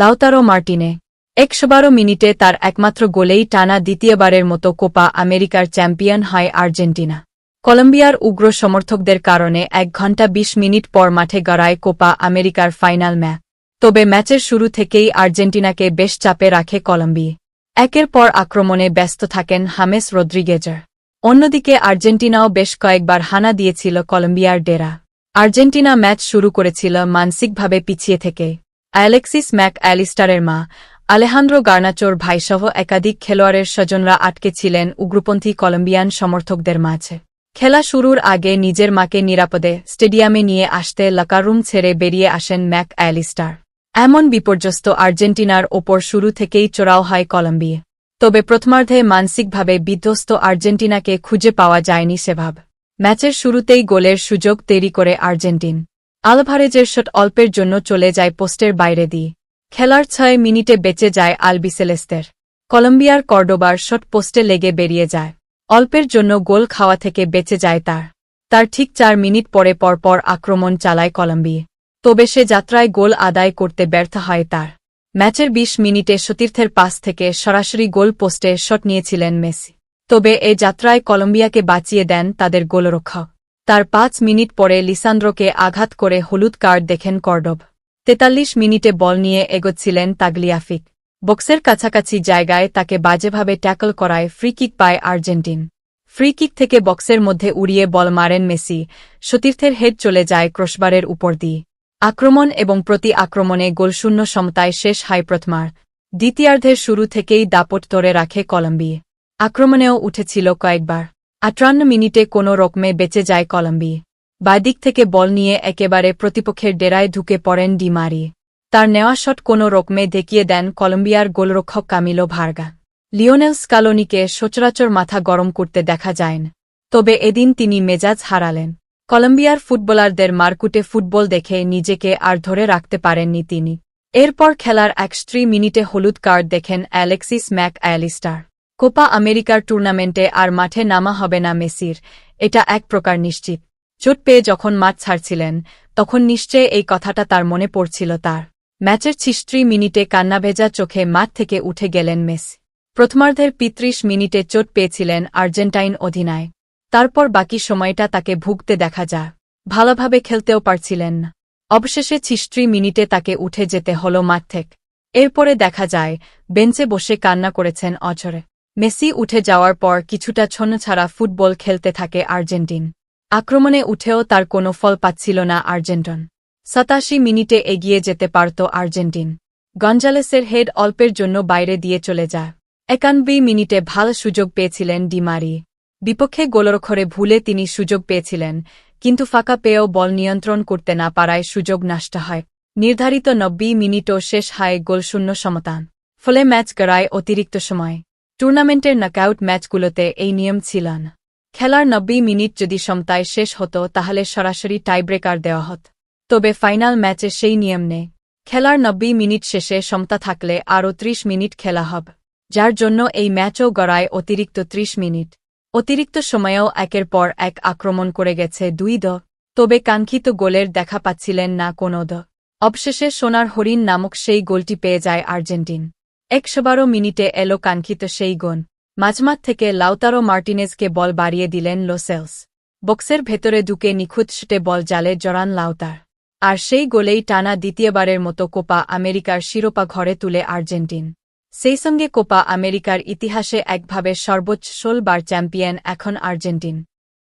Lautaro মার্টিনে। একশো বারো মিনিটে তার একমাত্র গোলেই টানা দ্বিতীয়বারের মতো কোপা আমেরিকার চ্যাম্পিয়ন হয় আর্জেন্টিনা। কলম্বিয়ার উগ্র সমর্থকদের কারণে এক ঘণ্টা বিশ মিনিট পর মাঠে গড়ায় কোপা আমেরিকার ফাইনাল ম্যাচ তবে ম্যাচের শুরু থেকেই আর্জেন্টিনাকে বেশ চাপে রাখে কলম্বি। একের পর আক্রমণে ব্যস্ত থাকেন হামেস রদ্রিগেজার। অন্যদিকে আর্জেন্টিনাও বেশ কয়েকবার হানা দিয়েছিল কলম্বিয়ার ডেরা। আর্জেন্টিনা ম্যাচ শুরু করেছিল মানসিকভাবে পিছিয়ে থেকে। অ্যালেক্সিস ম্যাক অ্যালিস্টারের মা, আলেহান্দ্রো গার্নাচোর ভাইসহ একাধিক খেলোয়াড়ের স্বজনরা আটকে ছিলেন উগ্রপন্থী কলম্বিয়ান সমর্থকদের মাঝে। খেলা শুরুর আগে নিজের মাকে নিরাপদে স্টেডিয়ামে নিয়ে আসতে লাকারুম ছেড়ে বেরিয়ে আসেন ম্যাক অ্যালিস্টার এমন বিপর্যস্ত আর্জেন্টিনার ওপর শুরু থেকেই চোরাও হয় কলম্বিয়া। তবে প্রথমার্ধে মানসিকভাবে বিধ্বস্ত আর্জেন্টিনাকে খুঁজে পাওয়া যায়নি সেভাব। ম্যাচের শুরুতেই গোলের সুযোগ তৈরি করে আর্জেন্টিন। আলভারেজের শট অল্পের জন্য চলে যায় পোস্টের বাইরে দিয়ে খেলার ছয় মিনিটে বেঁচে যায় আলবিসেলেস্তের। কলম্বিয়ার কর্ডোবার শট পোস্টে লেগে বেরিয়ে যায়। অল্পের জন্য গোল খাওয়া থেকে বেঁচে যায় তার। তার ঠিক চার মিনিট পরে পরপর আক্রমণ চালায় কলম্বিয়া তবে সে যাত্রায় গোল আদায় করতে ব্যর্থ হয় তার। ম্যাচের ২০ মিনিটে সতীর্থের পাস থেকে সরাসরি গোল পোস্টে শট নিয়েছিলেন মেসি। তবে এ যাত্রায় কলম্বিয়াকে বাঁচিয়ে দেন তাদের গোলরক্ষক। তার পাঁচ মিনিট পরে লিসান্দ্রোকে আঘাত করে হলুদ কার্ড দেখেন কর্ডব। তেতাল্লিশ মিনিটে বল নিয়ে এগোচ্ছিলেন তাগলিয়াফিক। বক্সের কাছাকাছি জায়গায় তাকে বাজেভাবে ট্যাকল করায় ফ্রি কিক পায় আর্জেন্টিন। ফ্রি কিক থেকে বক্সের মধ্যে উড়িয়ে বল মারেন মেসি। সতীর্থের হেড চলে যায় ক্রসবারের উপর দিয়ে। আক্রমণ এবং প্রতি আক্রমণে গোলশূন্য সমতায় শেষ হয় প্রথমার দ্বিতীয়ার্ধের শুরু থেকেই দাপট ধরে রাখে কলম্বিয়া। আক্রমণেও উঠেছিল কয়েকবার। আটান্ন মিনিটে কোনো রকমে বেঁচে যায় কলম্বি। বাদিক থেকে বল নিয়ে একেবারে প্রতিপক্ষের ডেরায় ঢুকে পড়েন ডিমারি তার নেওয়া শট কোনো রকমে দেখিয়ে দেন কলম্বিয়ার গোলরক্ষক কামিলো ভার্গা। লিওনেল স্কালোনিকে সচরাচর মাথা গরম করতে দেখা যায় তবে এদিন তিনি মেজাজ হারালেন। কলম্বিয়ার ফুটবলারদের মারকুটে ফুটবল দেখে নিজেকে আর ধরে রাখতে পারেননি তিনি। এরপর খেলার একস্ত্রী মিনিটে হলুদ কার্ড দেখেন অ্যালেক্সিস ম্যাক অ্যালিস্টার কোপা আমেরিকার টুর্নামেন্টে আর মাঠে নামা হবে না মেসির, এটা এক প্রকার নিশ্চিত। চোট পেয়ে যখন মাঠ ছাড়ছিলেন, তখন নিশ্চয় এই কথাটা তার মনে পড়ছিল তার। ম্যাচের ছিস্ত্রি মিনিটে কান্নাভেজা চোখে মাঠ থেকে উঠে গেলেন মেসি। প্রথমার্ধের পিত্রিশ মিনিটে চোট পেয়েছিলেন আর্জেন্টাইন অধিনায় তারপর বাকি সময়টা তাকে ভুগতে দেখা যায়। ভালোভাবে খেলতেও পারছিলেন না। অবশেষে ছিস্ত্রি মিনিটে তাকে উঠে যেতে হল মাঠ থেকে। এরপরে দেখা যায়, বেঞ্চে বসে কান্না করেছেন অঝরে। মেসি উঠে যাওয়ার পর কিছুটা ছন্নছাড়া ফুটবল খেলতে থাকে আর্জেন্টিন। আক্রমণে উঠেও তার কোনো ফল পাচ্ছিল না আর্জেন্টন। সাতাশি মিনিটে এগিয়ে যেতে পারত আর্জেন্টিন। গঞ্জালেসের হেড অল্পের জন্য বাইরে দিয়ে চলে যায়। একানব্বই মিনিটে ভালো সুযোগ পেয়েছিলেন ডিমারি বিপক্ষে গোলরক্ষরে ভুলে তিনি সুযোগ পেয়েছিলেন, কিন্তু ফাঁকা পেয়েও বল নিয়ন্ত্রণ করতে না পারায় সুযোগ নষ্ট হয়। নির্ধারিত নব্বই মিনিটও শেষ হয় গোলশূন্য সমতান। ফলে ম্যাচ গড়ায় অতিরিক্ত সময়। টুর্নামেন্টের নকআউট ম্যাচগুলোতে এই নিয়ম ছিল না। খেলার নব্বই মিনিট যদি সমতায় শেষ হতো, তাহলে সরাসরি টাইব্রেকার দেওয়া হত। তবে ফাইনাল ম্যাচে সেই নিয়ম নেই। খেলার নব্বই মিনিট শেষে সমতা থাকলে আরও ত্রিশ মিনিট খেলা হবে। যার জন্য এই ম্যাচও গড়ায় অতিরিক্ত ত্রিশ মিনিট। অতিরিক্ত সময়েও একের পর এক আক্রমণ করে গেছে দুই দ। তবে কাঙ্ক্ষিত গোলের দেখা পাচ্ছিলেন না কোনো দ। অবশেষে সোনার হরিণ নামক সেই গোলটি পেয়ে যায় আর্জেন্টিন। একশো বারো মিনিটে এলো কাঙ্ক্ষিত সেই গোন মাঝমাঠ থেকে লাউতারো মার্টিনেজকে বল বাড়িয়ে দিলেন লোসেলস। বক্সের ভেতরে ঢুকে নিখুঁত শুটে বল জালে জড়ান লাউতার। আর সেই গোলেই টানা দ্বিতীয়বারের মতো কোপা আমেরিকার শিরোপা ঘরে তুলে আর্জেন্টিন। সেই সঙ্গে কোপা আমেরিকার ইতিহাসে একভাবে সর্বোচ্চ ষোলবার চ্যাম্পিয়ন এখন আর্জেন্টিন।